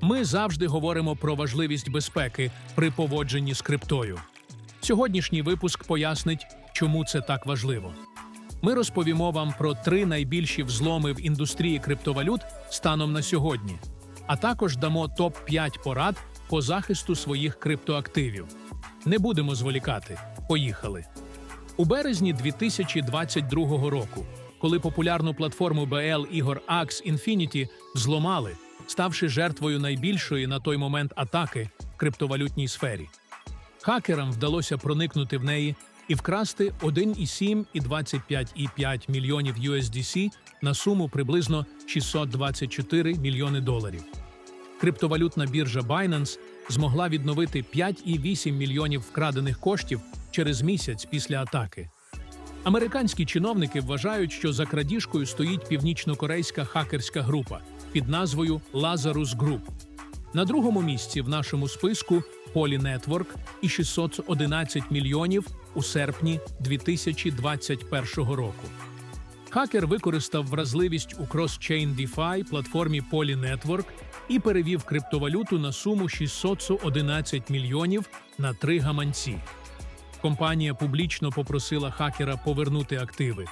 Ми завжди говоримо про важливість безпеки при поводженні з криптою. Сьогоднішній випуск пояснить, чому це так важливо. Ми розповімо вам про три найбільші взломи в індустрії криптовалют станом на сьогодні, а також дамо топ-5 порад по захисту своїх криптоактивів. Не будемо зволікати. Поїхали. У березні 2022 року, коли популярну платформу BL ігор Ax Infinity зломали, ставши жертвою найбільшої на той момент атаки в криптовалютній сфері. Хакерам вдалося проникнути в неї і вкрасти 1,7 і 25,5 мільйонів USDC на суму приблизно 624 мільйони доларів. Криптовалютна біржа Binance змогла відновити 5,8 мільйонів вкрадених коштів через місяць після атаки. Американські чиновники вважають, що за крадіжкою стоїть північнокорейська хакерська група під назвою Lazarus Group. На другому місці в нашому списку Poly і 611 мільйонів у серпні 2021 року. Хакер використав вразливість у кросчейн DeFi платформі Poly і перевів криптовалюту на суму 611 мільйонів на три гаманці. Компанія публічно попросила хакера повернути активи,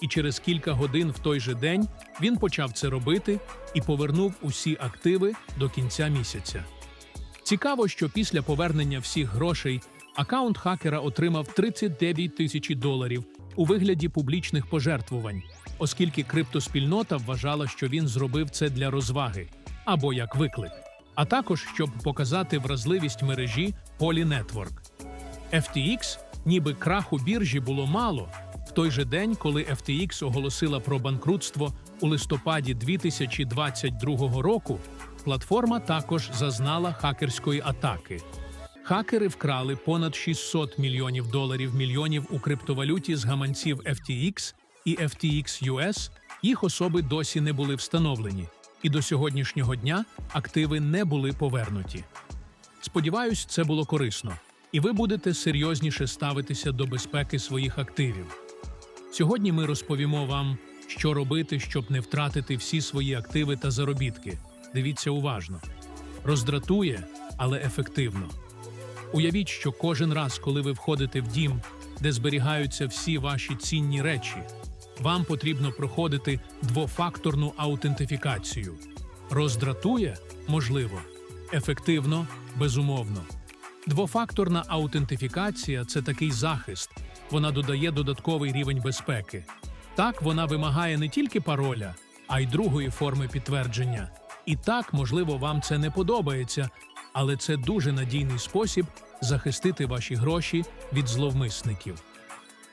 і через кілька годин в той же день він почав це робити і повернув усі активи до кінця місяця. Цікаво, що після повернення всіх грошей акаунт хакера отримав 39 тисячі доларів у вигляді публічних пожертвувань, оскільки криптоспільнота вважала, що він зробив це для розваги або як виклик, а також щоб показати вразливість мережі Poly Network. FTX, ніби краху біржі було мало. В той же день, коли FTX оголосила про банкрутство у листопаді 2022 року, платформа також зазнала хакерської атаки. Хакери вкрали понад 600 мільйонів доларів мільйонів у криптовалюті з гаманців FTX і FTX US. Їх особи досі не були встановлені, і до сьогоднішнього дня активи не були повернуті. Сподіваюсь, це було корисно, і ви будете серйозніше ставитися до безпеки своїх активів. Сьогодні ми розповімо вам, що робити, щоб не втратити всі свої активи та заробітки. Дивіться уважно. Роздратує, але ефективно. Уявіть, що кожен раз, коли ви входите в дім, де зберігаються всі ваші цінні речі, вам потрібно проходити двофакторну аутентифікацію. Роздратує можливо, ефективно безумовно. Двофакторна аутентифікація це такий захист. Вона додає додатковий рівень безпеки. Так, вона вимагає не тільки пароля, а й другої форми підтвердження. І так, можливо, вам це не подобається, але це дуже надійний спосіб захистити ваші гроші від зловмисників.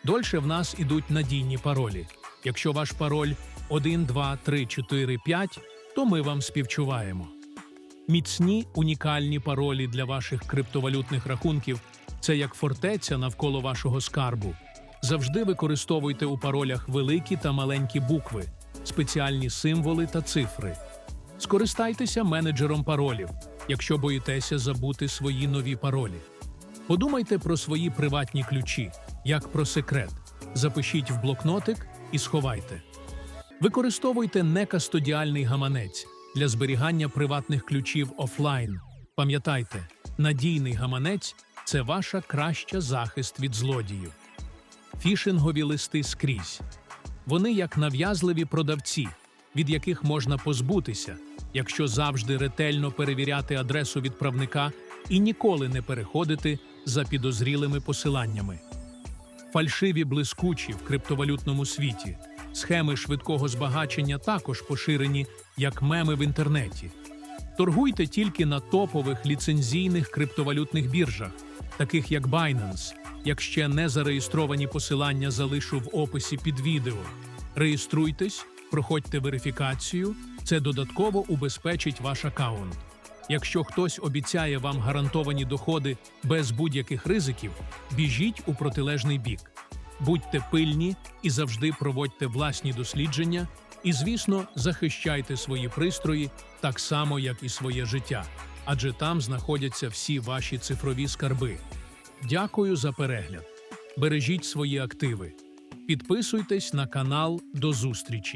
Дольше в нас ідуть надійні паролі. Якщо ваш пароль 1, 2, 3, 4, 5, то ми вам співчуваємо. Міцні унікальні паролі для ваших криптовалютних рахунків це як фортеця навколо вашого скарбу. Завжди використовуйте у паролях великі та маленькі букви, спеціальні символи та цифри. Скористайтеся менеджером паролів, якщо боїтеся забути свої нові паролі. Подумайте про свої приватні ключі, як про секрет. Запишіть в блокнотик і сховайте. Використовуйте некастодіальний гаманець для зберігання приватних ключів офлайн. Пам'ятайте, надійний гаманець це ваша краща захист від злодіїв. Фішингові листи скрізь. Вони як нав'язливі продавці, від яких можна позбутися, якщо завжди ретельно перевіряти адресу відправника і ніколи не переходити за підозрілими посиланнями. Фальшиві блискучі в криптовалютному світі. Схеми швидкого збагачення також поширені як меми в інтернеті. Торгуйте тільки на топових ліцензійних криптовалютних біржах, таких як Binance. Як ще не зареєстровані посилання залишу в описі під відео. Реєструйтесь, проходьте верифікацію, це додатково убезпечить ваш аккаунт. Якщо хтось обіцяє вам гарантовані доходи без будь-яких ризиків, біжіть у протилежний бік. Будьте пильні і завжди проводьте власні дослідження, і, звісно, захищайте свої пристрої так само, як і своє життя, адже там знаходяться всі ваші цифрові скарби. Дякую за перегляд. Бережіть свої активи. Підписуйтесь на канал. До зустрічі!